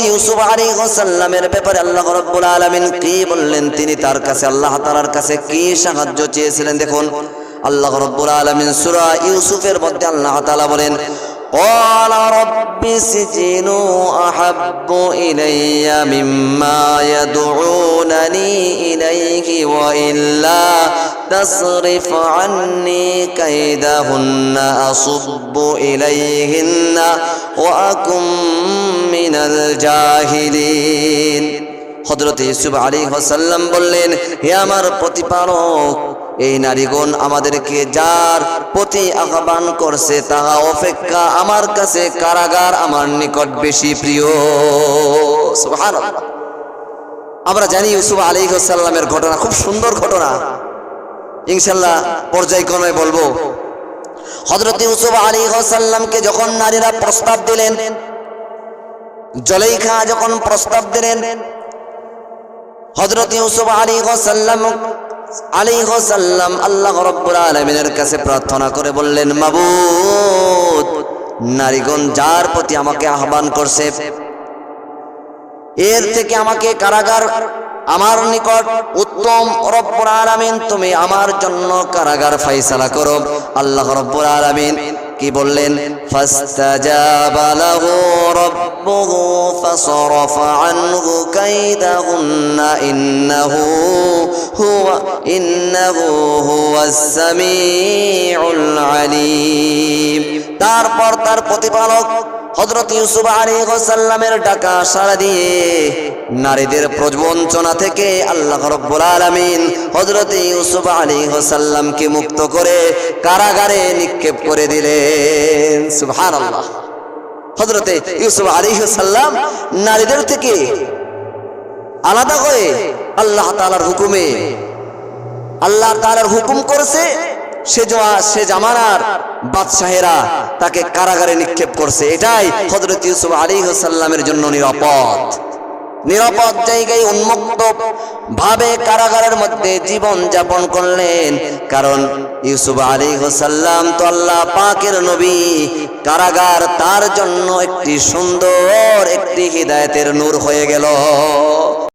ইউসুফ আলাইহিসসালামের ব্যাপারে আল্লাহ রাব্বুল আলামিন কি বললেন তিনি তার কাছে আল্লাহ তাআলার কাছে কি সাহায্য চেয়েছিলেন দেখুন আল্লাহ রাব্বুল আলামিন সূরা ইউসুফের মধ্যে আল্লাহ তাআলা বলেন قال رب السجن أحب إلي مما يدعونني إليه وإلا تصرف عني كيدهن أصب إليهن وأكن মিনাল জাহিলিন। হজরত ইউসুফ আলী হাসাল্লাম বললেন, হে আমার প্রতিপালক, এই নারীগণ আমাদেরকে যার প্রতি আহ্বান করছে, তাহা অপেক্ষা আমার কাছে কারাগার আমার নিকট বেশি প্রিয়। আমরা জানি ইউসুফ আলী হাসাল্লামের ঘটনা খুব সুন্দর ঘটনা। ইনশাল্লাহ পর্যায়ক্রমে বলব। হজরত ইউসুফ যখন নারীরা প্রস্তাব দিলেন জলেইখা যখন প্রস্তাব দিলেন হজরত ইউসুফ আলী সাল্লাম আলী সাল্লাম আল্লাহ রব্বুল আলমিনের কাছে প্রার্থনা করে বললেন, মাবুদ, নারীগণ যার প্রতি আমাকে আহ্বান করছে, এর থেকে আমাকে কারাগার আমার নিকট উত্তম রব্বুল আলামিন, তুমি আমার জন্য কারাগার ফাইসালা করো। আল্লাহ রব্বুল আলামিন কি বললেন? তারপর তার প্রতিপালক হজরত ইউসুফ আলী সাল্লামের ডাকা সাড়া দিয়ে নারীদের প্রবঞ্চনা থেকে আল্লাহ রব্বুল আলমিন হজরত ইউসুফ আলী সাল্লামকে মুক্ত করে কারাগারে নিক্ষেপ করে দিলেন। সুবহান আল্লাহ হজরতে ইউসুফ আলী সাল্লাম নারীদের থেকে আলাদা হয়ে আল্লাহ তালার হুকুমে, আল্লাহ তালার হুকুম করেছে সে জমা- সে জামানার বাদশাহেরা তাকে কারাগারে নিক্ষেপ করছে। এটাই হজরত ইউসুফ আলী জন্য নিরাপদ। নিরাপদ জায়গায় উন্মুক্ত ভাবে কারাগারের মধ্যে জীবন যাপন করলেন। কারণ ইউসুফ আলী সাল্লাম তো আল্লাহ পাকের নবী। কারাগার তার জন্য একটি সুন্দর, একটি হৃদায়তের নূর হয়ে গেল।